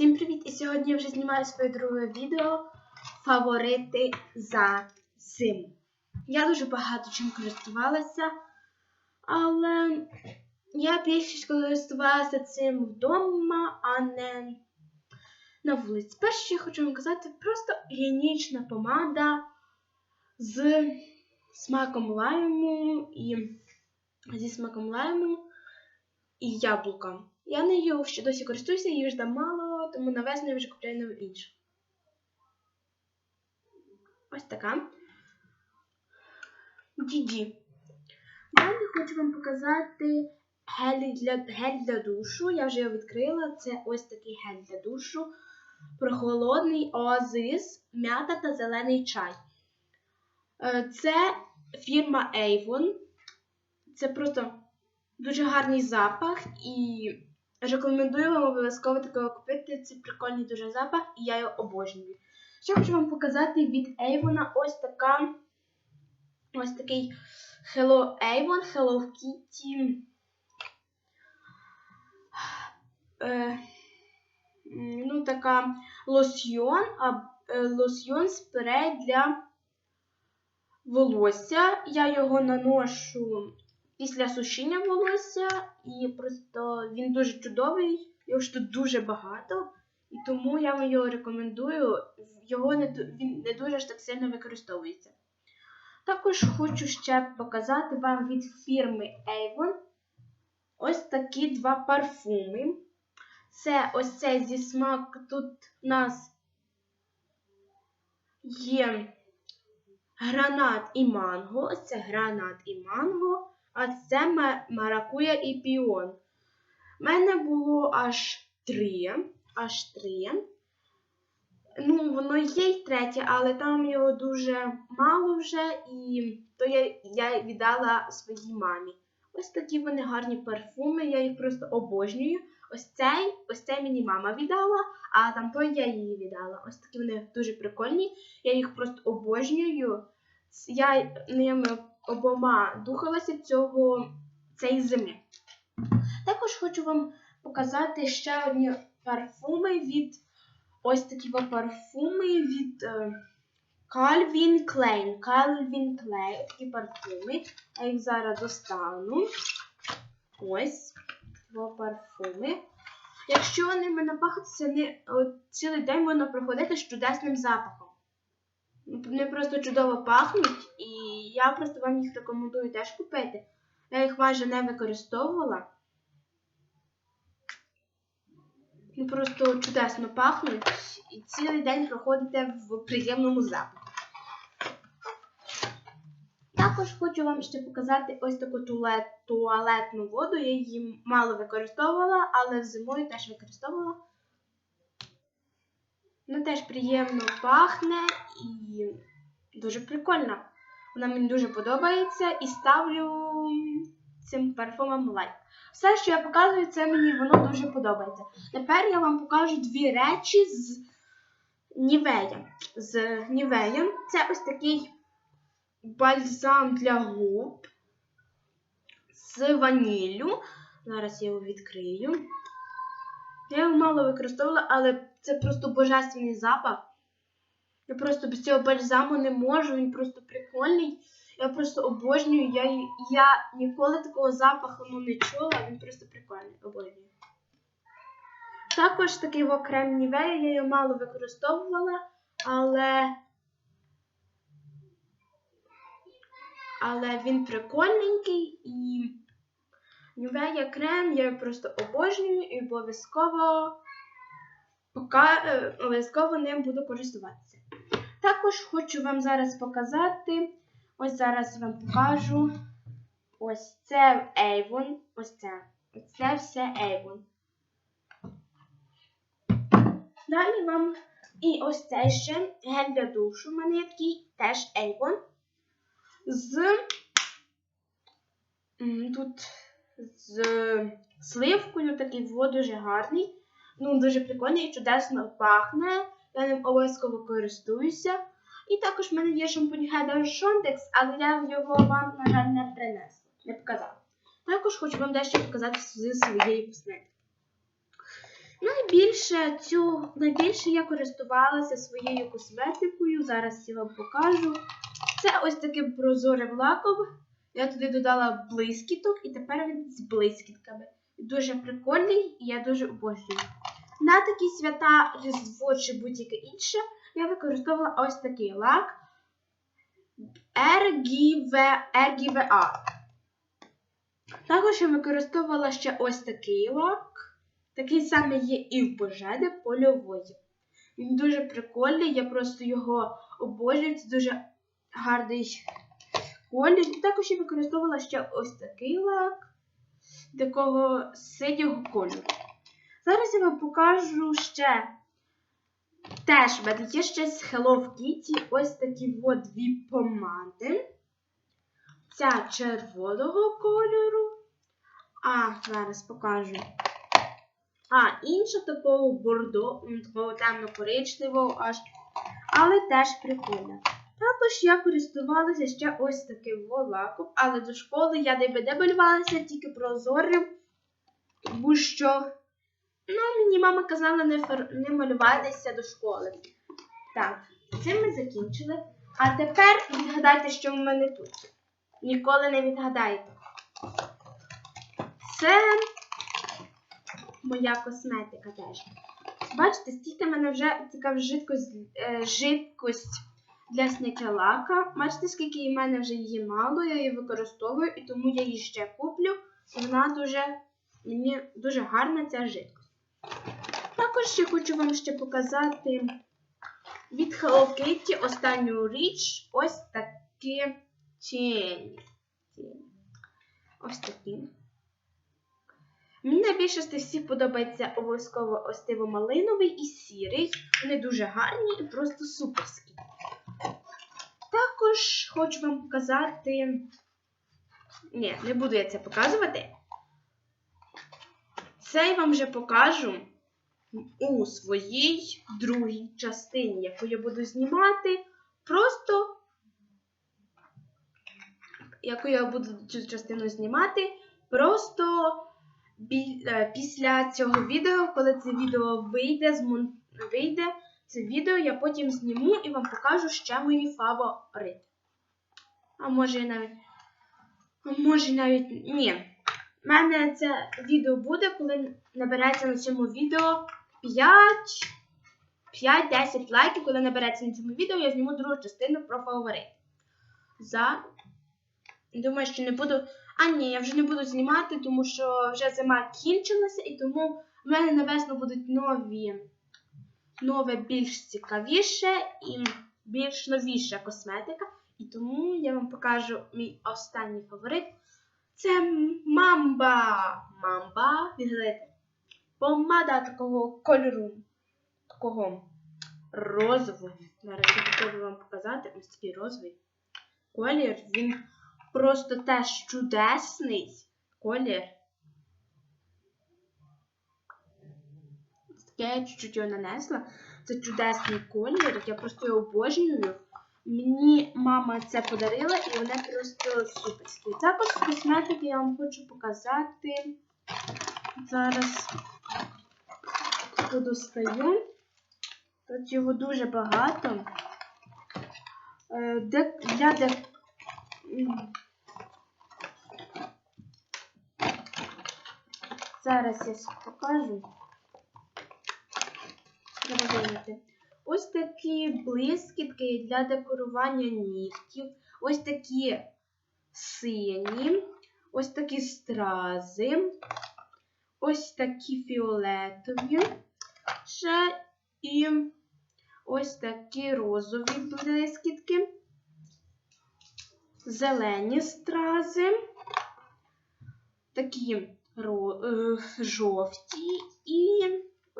Всім привіт! І сьогодні я вже знімаю своє друге відео Фаворити за зиму. Я дуже багато чим користувалася, але я більше користувалася цим вдома, а не на вулиці. Перше, я хочу вам казати, просто гігієнічна помада з смаком лайму і зі смаком лайму і яблука. Я нею ще досі користуюся, її там мало, тому на весну я вже купляю нову іншу. Ось така. Діді. Далі хочу вам показати гель для, гель для душу. Я вже його відкрила. Це ось такий гель для душу. Прохолодний оазис, м'ята та зелений чай. Е, Це фірма Avon. Це просто дуже гарний запах і рекомендую вам обов'язково такого купити. Це прикольний дуже запах, і я його обожнюю. Ще хочу вам показати від Avon ось така ось такий Hello Avon, Hello Kitty. Е, ну, така лосьйон, а, е, лосьйон спрей для волосся. Я його наношу після сушіння волосся, і просто він дуже чудовий, його ж тут дуже багато, і тому я вам його рекомендую. Його не, він не дуже ж так сильно використовується. Також хочу ще показати вам від фірми Avon ось такі два парфуми. Це ось цей зі смак. Тут у нас є гранат і манго. Ось це гранат і манго, а це маракуя і піон. У мене було аж три. Аж три. Ну, воно є й третє, але там його дуже мало вже, і то я, я віддала своїй мамі. Ось такі вони гарні парфуми, я їх просто обожнюю. Ось цей, ось цей мені мама віддала, а там той я їй віддала. Ось такі вони дуже прикольні. Я їх просто обожнюю. Я ними обома духалася цього цієї зими. Також хочу вам показати ще одні парфуми від ось такі парфуми від е, Calvin Klein. Calvin Klein. Такі парфуми. Я їх зараз достану. Ось парфуми. Якщо ними напахатися, не, от, цілий день можна проходити з чудесним запахом. Вони просто чудово пахнуть, і я просто вам їх рекомендую теж купити. Я їх майже не використовувала. Ну просто чудесно пахнуть і цілий день проходите в приємному запаху. Також хочу вам ще показати ось таку туалет, туалетну воду. Я її мало використовувала, але зимою теж використовувала. Вона теж приємно пахне і дуже прикольна. Вона мені дуже подобається і ставлю цим парфумам лайк. Все, що я показую, це мені воно дуже подобається. Тепер я вам покажу дві речі з Нівея. З Нівеєм. Це ось такий бальзам для губ з ваніллю. Зараз я його відкрию. Я його мало використовувала, але це просто божественний запах. Я просто без цього бальзаму не можу, він просто прикольний. Я просто обожнюю. Я, я ніколи такого запаху ну, не чула, він просто прикольний, обожнюю. Також такий крем Нівея, я його мало використовувала, але. Але він прикольненький і Нівея крем я просто обожнюю і обов'язково обов'язково ним буду користуватися. Також хочу вам зараз показати. Ось зараз вам покажу. Ось це Avon. Ось це. Ось це все Avon. Далі вам і ось це ще гель для душу. У мене є такий теж Avon. З тут з сливкою такий вот дуже гарний. Ну, дуже прикольний чудесно пахне. Я ним обов'язково користуюся. І також в мене є шампунь and Shondex, але я його вам, на жаль, не принесла, не показала. Також хочу вам дещо показати зі своєї косметики. Найбільше цю найбільше я користувалася своєю косметикою. Зараз я вам покажу. Це ось таким прозорим лаком. Я туди додала блискіток, і тепер він з блискітками. Дуже прикольний і я дуже обожнюю. На такі свята, Різдво чи будь-яке інше, я використовувала ось такий лак RGVA. Також я використовувала ще ось такий лак. Такий самий є і в Божеди польової. Він дуже прикольний, я просто його обожнюю. Це дуже гарний колір. Також я використовувала ще ось такий лак такого синього кольору. Зараз я вам покажу ще. Теж в мене є ще з Hello Kitty ось такі от дві помади. Ця червоного кольору. А, зараз покажу. А, інша такого бордо, такого темно-коричневого аж. Але теж прикольна. Також я користувалася ще ось таким волаком, але до школи я не видебалювалася тільки прозорим, тому що ну, мені мама казала не, фар... не малюватися до школи. Так, цим ми закінчили. А тепер відгадайте, що в мене тут. Ніколи не відгадаєте. Це моя косметика теж. Бачите, стільки в мене вже така жидкость, е, жидкость для зняття лака. Бачите, скільки в мене вже її мало, я її використовую, і тому я її ще куплю. Вона дуже, мені дуже гарна ця жидкость. Також я хочу вам ще показати від Hello Kitty останню річ ось такі тіні. Ось такі. Мені найбільше з всіх подобається обов'язково ось малиновий і сірий. Вони дуже гарні і просто суперські. Також хочу вам показати. Ні, не буду я це показувати. Це я вам вже покажу у своїй другій частині, яку я буду знімати. Просто, яку я буду цю частину знімати, просто е, після цього відео, коли це відео вийде, вийде це відео, я потім зніму і вам покажу ще мої фаворити. А може навіть. А може навіть. Ні. У мене це відео буде, коли набереться на цьому відео 5. 5-10 лайків, коли набереться на цьому відео, я зніму другу частину про фаворит. За. Думаю, що не буду. А ні, я вже не буду знімати, тому що вже зима кінчилася, і тому в мене на весну будуть нові, нове більш цікавіше і більш новіша косметика. І тому я вам покажу мій останній фаворит. Це мамба. Мамба. Відгадайте. Помада такого кольору. Такого розового. Зараз я хотіла вам показати ось такий розовий колір. Він просто теж чудесний колір. Я чуть-чуть його нанесла. Це чудесний колір. Я просто його обожнюю. Мені мама це подарила і вона просто суперський. Також косметики я вам хочу показати. Зараз подостаю. Тут його дуже багато. Е, Де, для де... Зараз я покажу. Треба вийняти. Ось такі блискітки для декорування нігтів. Ось такі сині, ось такі стрази, ось такі фіолетові, ще. І ось такі розові блискітки, зелені стрази, такі е, жовті і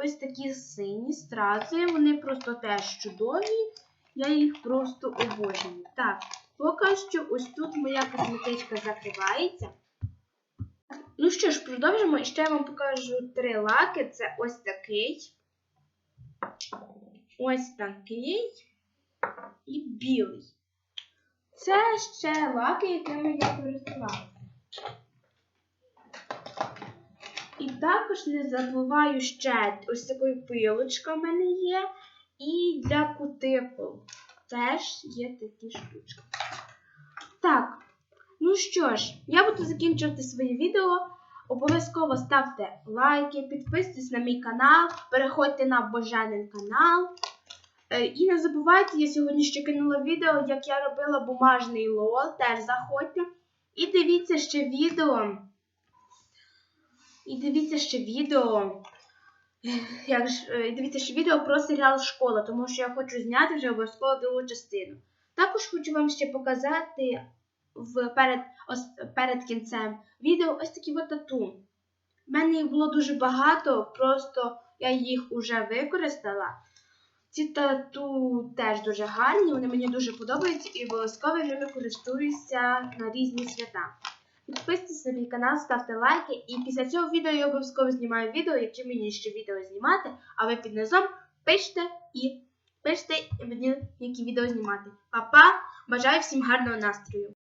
ось такі сині стрази. Вони просто теж чудові. Я їх просто обожнюю. Так, поки що ось тут моя косметичка закривається. Ну що ж, продовжимо. І ще я вам покажу три лаки. Це ось такий. Ось такий і білий. Це ще лаки, якими я користувалася. І також не забуваю ще ось такою пилочка в мене є. І для кутикул теж є такі штучки. Так, ну що ж, я буду закінчувати своє відео. Обов'язково ставте лайки, підписуйтесь на мій канал, переходьте на Боженин канал. Е, І не забувайте, я сьогодні ще кинула відео, як я робила бумажний лол. Теж заходьте. І дивіться ще відео. І дивіться ще відео. Як ж, е, дивіться ще відео про серіал Школа, тому що я хочу зняти вже обов'язково другу частину. Також хочу вам ще показати в, перед, ос, перед кінцем відео ось такі от тату. У мене їх було дуже багато, просто я їх уже використала. Ці тату теж дуже гарні, вони мені дуже подобаються і обов'язково ними користуюся на різні свята. Підписуйтесь на мій канал, ставте лайки, і після цього відео я обов'язково знімаю відео, які мені ще відео знімати, а ви під низом пишете і пишете мені, які відео знімати. Па-па! Бажаю всім гарного настрою!